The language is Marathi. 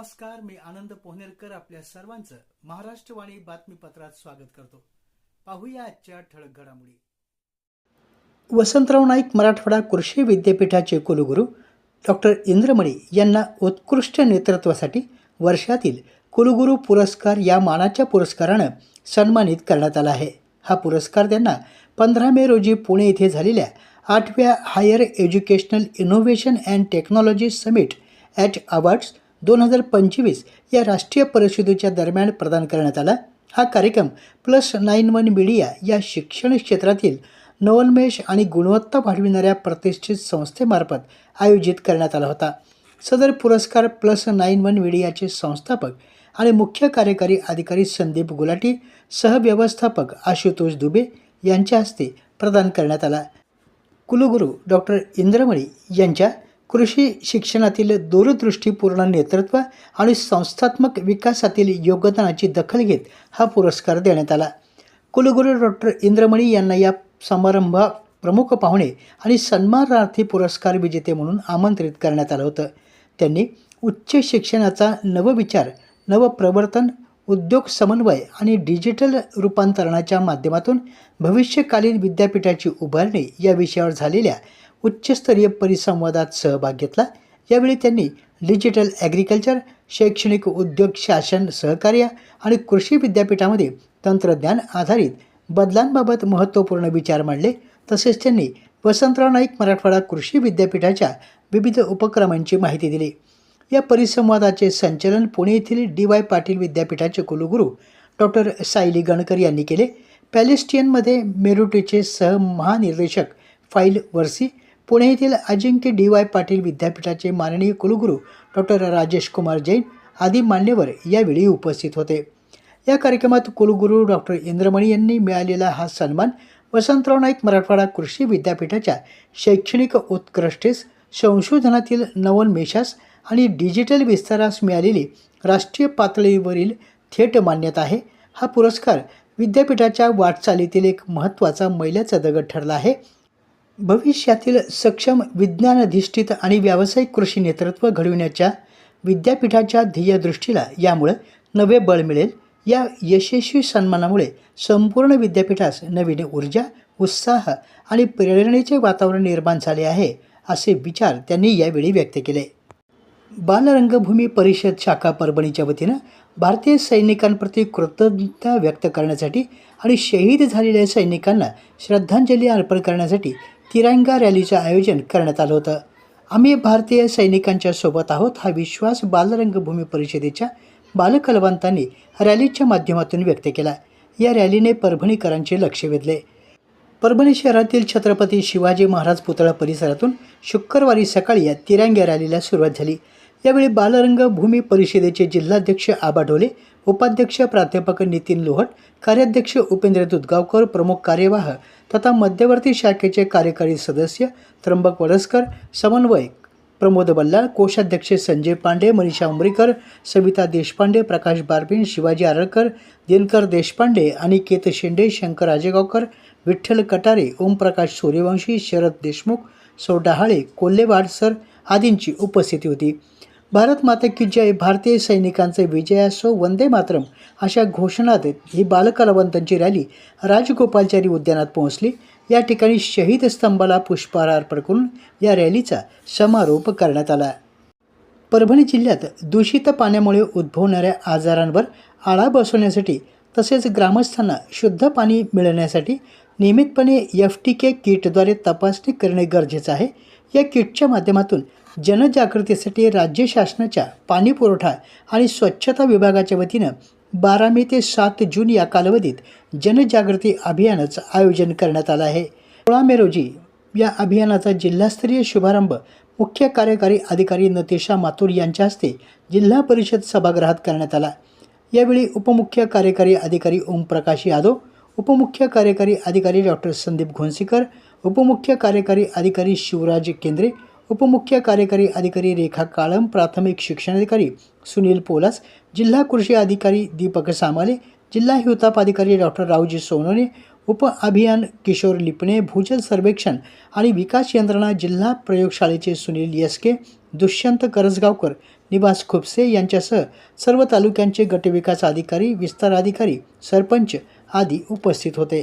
नमस्कार मी आनंद पोहनेरकर आपल्या सर्वांचं महाराष्ट्रवाणी बातमीपत्रात स्वागत करतो. पाहूया आजच्या ठळक घडामोडी. वसंतराव नाईक मराठवाडा कृषी विद्यापीठाचे कुलगुरू डॉक्टर इंद्रमणी यांना उत्कृष्ट नेतृत्वासाठी वर्षातील कुलगुरू पुरस्कार या मानाच्या पुरस्कारानं सन्मानित करण्यात आला आहे. हा पुरस्कार त्यांना पंधरा मे रोजी पुणे येथे झालेल्या आठव्या higher educational innovation and technology summit at awards दोन हजार पंचवीस या राष्ट्रीय परिषदेच्या दरम्यान प्रदान करण्यात आला. हा कार्यक्रम प्लस नाईन वन मीडिया या शिक्षण क्षेत्रातील नवोन्मेष आणि गुणवत्ता वाढविणाऱ्या प्रतिष्ठित संस्थेमार्फत आयोजित करण्यात आला होता. सदर पुरस्कार प्लस नाईन वन मीडियाचे संस्थापक आणि मुख्य कार्यकारी अधिकारी संदीप गुलाटी सहव्यवस्थापक आशुतोष दुबे यांच्या हस्ते प्रदान करण्यात आला. कुलगुरू डॉक्टर इंद्रमणी यांच्या कृषी शिक्षणातील दूरदृष्टीपूर्ण नेतृत्व आणि संस्थात्मक विकासातील योगदानाची दखल घेत हा पुरस्कार देण्यात आला. कुलगुरू डॉक्टर इंद्रमणी यांना या समारंभा प्रमुख पाहुणे आणि सन्मानार्थी पुरस्कार विजेते म्हणून आमंत्रित करण्यात आलं होतं. त्यांनी उच्च शिक्षणाचा नवविचार नवप्रवर्तन उद्योग समन्वय आणि डिजिटल रूपांतरणाच्या माध्यमातून भविष्यकालीन विद्यापीठाची उभारणी या विषयावर झालेल्या उच्चस्तरीय परिसंवादात सहभाग घेतला. यावेळी त्यांनी डिजिटल ॲग्रिकल्चर शैक्षणिक उद्योग शासन सहकार्य आणि कृषी विद्यापीठामध्ये तंत्रज्ञान आधारित बदलांबाबत महत्त्वपूर्ण विचार मांडले. तसेच त्यांनी वसंतराव नाईक मराठवाडा कृषी विद्यापीठाच्या विविध उपक्रमांची माहिती दिली. या परिसंवादाचे संचलन पुणे येथील डी वाय पाटील विद्यापीठाचे कुलगुरू डॉक्टर सायली गणकर यांनी केले. पॅलेस्टियनमध्ये मेरुटीचे सहमहानिर्देशक फाईल वर्सी पुणे येथील अजिंक्य डी वाय पाटील विद्यापीठाचे माननीय कुलगुरू डॉक्टर राजेश कुमार जैन आदी मान्यवर यावेळी उपस्थित होते. या कार्यक्रमात कुलगुरू डॉक्टर इंद्रमणी यांनी मिळालेला हा सन्मान वसंतराव नाईक मराठवाडा कृषी विद्यापीठाच्या शैक्षणिक उत्कृष्टेस संशोधनातील नवोन्मेषास आणि डिजिटल विस्तारास मिळालेली राष्ट्रीय पातळीवरील थेट मान्यता आहे. हा पुरस्कार विद्यापीठाच्या वाटचालीतील एक महत्त्वाचा मैलाचा दगड ठरला आहे. भविष्यातील सक्षम विज्ञानधिष्ठित आणि व्यावसायिक कृषी नेतृत्व घडविण्याच्या विद्यापीठाच्या ध्येयदृष्टीला यामुळे नवे बळ मिळेल. या यशस्वी सन्मानामुळे संपूर्ण विद्यापीठास नवीन ऊर्जा उत्साह आणि प्रेरणेचे वातावरण निर्माण झाले आहे असे विचार त्यांनी यावेळी व्यक्त केले. बालरंगभूमी परिषद शाखा परभणीच्या वतीनं भारतीय सैनिकांप्रती कृतज्ञता व्यक्त करण्यासाठी आणि शहीद झालेल्या सैनिकांना श्रद्धांजली अर्पण करण्यासाठी तिरंगा रॅलीचं आयोजन करण्यात आलं होतं. आम्ही भारतीय सैनिकांच्या सोबत आहोत हा विश्वास बालरंगभूमी परिषदेच्या बालकलवंतांनी रॅलीच्या माध्यमातून व्यक्त केला. या रॅलीने परभणीकरांचे लक्ष वेधले. परभणी शहरातील छत्रपती शिवाजी महाराज पुतळा परिसरातून शुक्रवारी सकाळी या तिरंग्या रॅलीला सुरुवात झाली. यावेळी बालरंगभूमी परिषदेचे जिल्हाध्यक्ष आबा ढोले उपाध्यक्ष प्राध्यापक नितीन लोहट कार्याध्यक्ष उपेंद्र दुधगावकर प्रमुख कार्यवाह तथा मध्यवर्ती शाखेचे कार्यकारी सदस्य त्र्यंबक वडसकर समन्वयक प्रमोद बल्लाळ कोषाध्यक्ष संजय पांडे मनीषा उमरीकर सविता देशपांडे प्रकाश बारबिन शिवाजी आरळकर दिनकर देशपांडे अनिकेत शेंडे शंकर राजेगावकर विठ्ठल कटारे ओमप्रकाश सूर्यवंशी शरद देशमुख सौ डहाळे कोल्हेवाड सर आदींची उपस्थिती होती. भारत माता की जय. भारतीय सैनिकांचे विजयासो वंदे मातरम अशा घोषणा देत ही बालकलावंतांची रॅली राजगोपालचारी उद्यानात पोहोचली. या ठिकाणी शहीद स्तंभाला पुष्पहार अर्पण करून या रॅलीचा समारोप करण्यात आला. परभणी जिल्ह्यात दूषित पाण्यामुळे उद्भवणाऱ्या आजारांवर आळा बसवण्यासाठी तसेच ग्रामस्थांना शुद्ध पाणी मिळण्यासाठी नियमितपणे एफ टी के किटद्वारे तपासणी करणे गरजेचं आहे. या किटच्या माध्यमातून जनजागृतीसाठी राज्य शासनाच्या पाणी पुरवठा आणि स्वच्छता विभागाच्या वतीनं बारा मे ते सात जून या कालावधीत जनजागृती अभियानाचं आयोजन करण्यात आलं आहे. सोळा मे रोजी या अभियानाचा जिल्हास्तरीय शुभारंभ मुख्य कार्यकारी अधिकारी नतेशा माथुर यांच्या हस्ते जिल्हा परिषद सभागृहात करण्यात आला. यावेळी उपमुख्य कार्यकारी अधिकारी ओमप्रकाश यादव उपमुख्य कार्यकारी अधिकारी डॉक्टर संदीप घोणसीकर उपमुख्य कार्यकारी अधिकारी शिवराज केंद्रे उपमुख्य कार्यकारी अधिकारी रेखा काळम प्राथमिक शिक्षणाधिकारी सुनील पोलास जिल्हा कृषी अधिकारी दीपक सामाले जिल्हा हिवताप अधिकारी डॉक्टर रावजी सोनवणे उप अभियान किशोर लिपणे भूजल सर्वेक्षण आणि विकास यंत्रणा जिल्हा प्रयोगशाळेचे सुनील येसके दुष्यंत करजगावकर निवास खुपसे यांच्यासह सर्व तालुक्यांचे गटविकास अधिकारी विस्तार अधिकारी सरपंच आदी उपस्थित होते.